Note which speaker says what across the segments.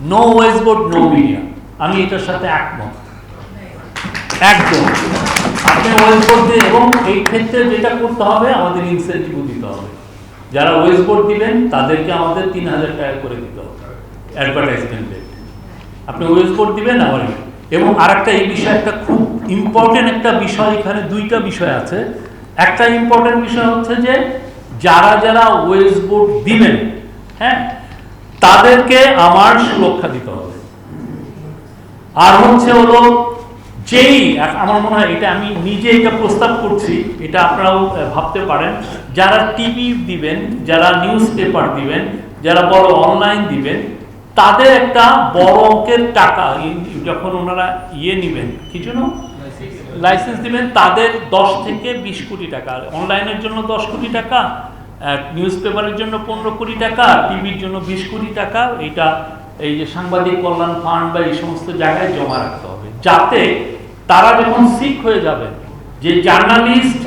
Speaker 1: No ways board no media আমি এটার সাথে একমত। একদম। আপনি ওয়েস বোর্ড এবং এই ক্ষেত্রে যেটা করতে হবে, আমাদের দিতে হবে। যারা ওয়েস বোর্ড দিবেন, তাদেরকে আমাদের তিন হাজার টাকা করে দিতে হবে। অ্যাডভার্টাইজমেন্ট রেট আপনি ওয়েস বোর্ড দিবেন, আবার। এবং আরেকটা, এই বিষয়ে একটা খুব ইম্পর্টেন্ট একটা বিষয়, এখানে দুইটা বিষয় আছে। একটা ইম্পর্টেন্ট বিষয় হচ্ছে যে, যারা যারা ওয়েস বোর্ড দিবেন হ্যাঁ তাদেরকে আমার সুরক্ষা দিতে হবে। আর হচ্ছে হলো যেই আমার মনে হয় এটা আমি নিজে এটা প্রস্তাব করছি এটা আপনারাও ভাবতে পারেন। যারা টিভি দিবেন যারা নিউজ পেপার দিবেন যারা বড় অনলাইন দিবেন তাদের একটা বড় অঙ্কের টাকা যখন ওনারা ইয়ে নেবেন কি জন্য? লাইসেন্স দিবেন। তাদের দশ থেকে বিশ কোটি টাকা। অনলাইনের জন্য দশ কোটি টাকা? নিউজ পেপারের জন্য পনেরো কোটি টাকা টিভির জন্য বিশ কোটি টাকা এটা এই যে সাংবাদিক কল্যাণ ফান্ড বা এই সমস্ত জায়গায় জমা রাখতে হবে। যাতে তারা যখন সিক হয়ে যাবে, যে জার্নালিস্ট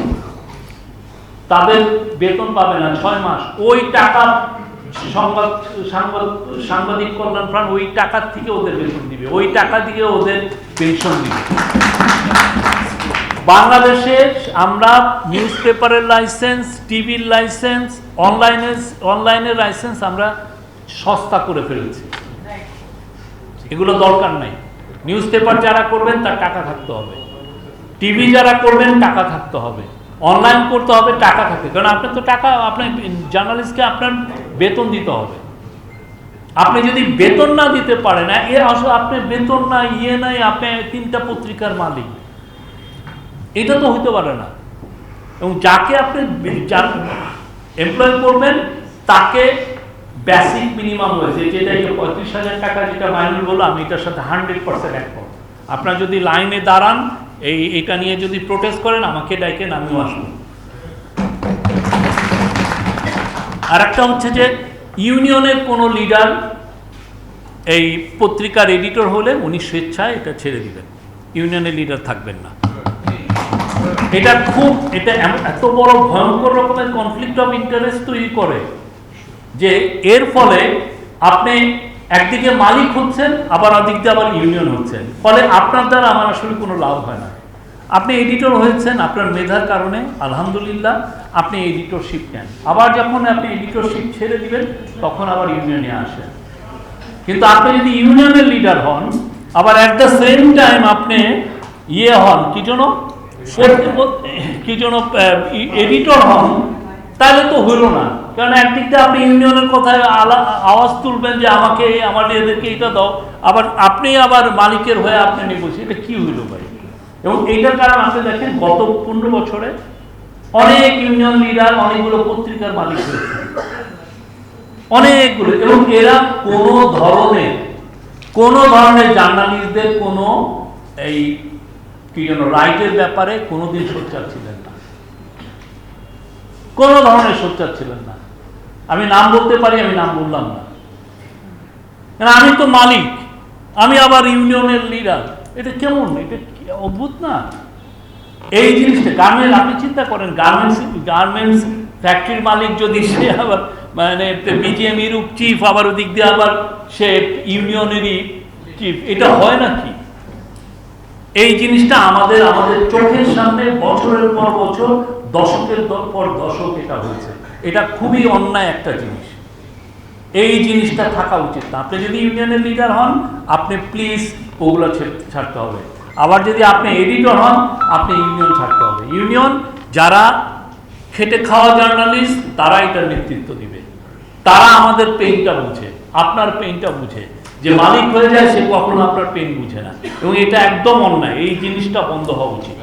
Speaker 1: তাদের বেতন পাবে না ছয় মাস, ওই টাকা সংবাদ, সাংবাদ, সাংবাদিক কল্যাণ ফান্ড ওই টাকার থেকে ওদের বেতন দিবে, ওই টাকা দিয়ে ওদের পেনশন দিবে। বাংলাদেশে আমরা নিউজ পেপারের লাইসেন্স টিভির লাইসেন্স অনলাইনের অনলাইনের লাইসেন্স আমরা সস্তা করে ফেলেছি। এগুলো দরকার নাই। নিউজ পেপার যারা করবেন, তার টাকা থাকতে হবে। টিভি যারা করবেন, টাকা থাকতে হবে। অনলাইন করতে হবে, টাকা থাকতে কারণ আপনার তো টাকা, আপনার জার্নালিস্টকে আপনার বেতন দিতে হবে। আপনি যদি বেতন না দিতে পারেন, এর আসলে, আপনি বেতন না ইয়ে নাই, আপনি তিনটা পত্রিকার মালিক। এটা তো হইতে পারে না। এবং যাকে আপনি এমপ্লয় করবেন, তাকে বেসিক মিনিমাম হয়েছে যেটা এই পঁয়ত্রিশ হাজার টাকা যেটা মাইনুল বলল, আমি এটার সাথে হান্ড্রেড পার্সেন্ট একমত। আপনার যদি লাইনে দাঁড়ান, এই, এটা নিয়ে যদি প্রোটেস্ট করেন, আমাকে ডাইকেন আমিও আসব। আর একটা হচ্ছে যে, ইউনিয়নের কোনো লিডার এই পত্রিকার এডিটর হলে উনি স্বেচ্ছায় এটা ছেড়ে দিবেন। ইউনিয়নের লিডার থাকবেন না। এটা খুব, এটা এত বড় ভয়ঙ্কর রকমের কনফ্লিক্ট অফ ইন্টারেস্ট তৈরি করে যে এর ফলে আপনি একদিকে মালিক হচ্ছেন, আবার দিয়ে আবার ইউনিয়ন হচ্ছেন। ফলে আপনার দ্বারা আমার আসলে কোনো লাভ হয় না। আপনি এডিটর হয়েছেন, আপনার মেধার কারণে, আলহামদুলিল্লাহ, আপনি এডিটরশিপ নেন। আবার যখন আপনি এডিটরশিপ ছেড়ে দিবেন, তখন আবার ইউনিয়নে আসেন। কিন্তু আপনি যদি ইউনিয়নের লিডার হন, আবার অ্যাট দ্য সেম টাইম আপনি ইয়ে হন, কি জন্য কি জন্য এডিটর হন, তাহলে তো হইল না। কারণ আপনি ইউনিয়নের কথায় আওয়াজ তুলবেন যে আমাকে আমার এদেরকে এটা দাও, আবার আপনি আবার মালিকের হয়ে আপনি নেগোসিয়েট এটা কি হইল ভাই? এবং এইটার কারণ আপনি দেখেন, গত পনেরো বছরে অনেক ইউনিয়ন লিডার, অনেকগুলো পত্রিকার মালিক হয়েছে। অনেকগুলো, এবং এরা কোনো ধরনের কোনো ধরনের জার্নালিস্টদের কোনো এই কি যেন রাইটের ব্যাপারে কোনোদিন সোচ্চার ছিলেন না। কোনো ধরনের সোচ্চার ছিলেন না। আমি নাম বলতে পারি, আমি নাম বললাম না। আমি তো মালিক, আমি আবার ইউনিয়নের লিডার এটা কেমন? এটা অদ্ভুত না? এই জিনিসটা গার্মেন্টস আপনি চিন্তা করেন গার্মেন্টস গার্মেন্টস ফ্যাক্টরির মালিক যদি সে আবার মানে বিজিএম ইউরোপ চিফ আবার ওদিক দিয়ে আবার সে ইউনিয়নেরই চিফ এটা হয় নাকি? এই জিনিসটা আমাদের আমাদের চোখের সামনে বছরের পর বছর, দশকের পর দশক এটা হয়েছে। এটা খুবই অন্যায় একটা জিনিস। এই জিনিসটা থাকা উচিত না। আপনি যদি ইউনিয়নের লিডার হন, আপনি প্লিজ ওগুলো ছেড়ে- ছাড়তে হবে। আবার যদি আপনি এডিটর হন, আপনি ইউনিয়ন ছাড়তে হবে। ইউনিয়ন যারা খেটে খাওয়া জার্নালিস্ট তারা এটার নেতৃত্ব দিবে। তারা আমাদের পেইনটা বুঝে। আপনার পেনটা বুঝে। যে মালিক হয়ে যায়, সে কখনো আপনার পেন বুঝে না। এবং এটা একদম অন্যায়। এই জিনিসটা বন্ধ হওয়া উচিত।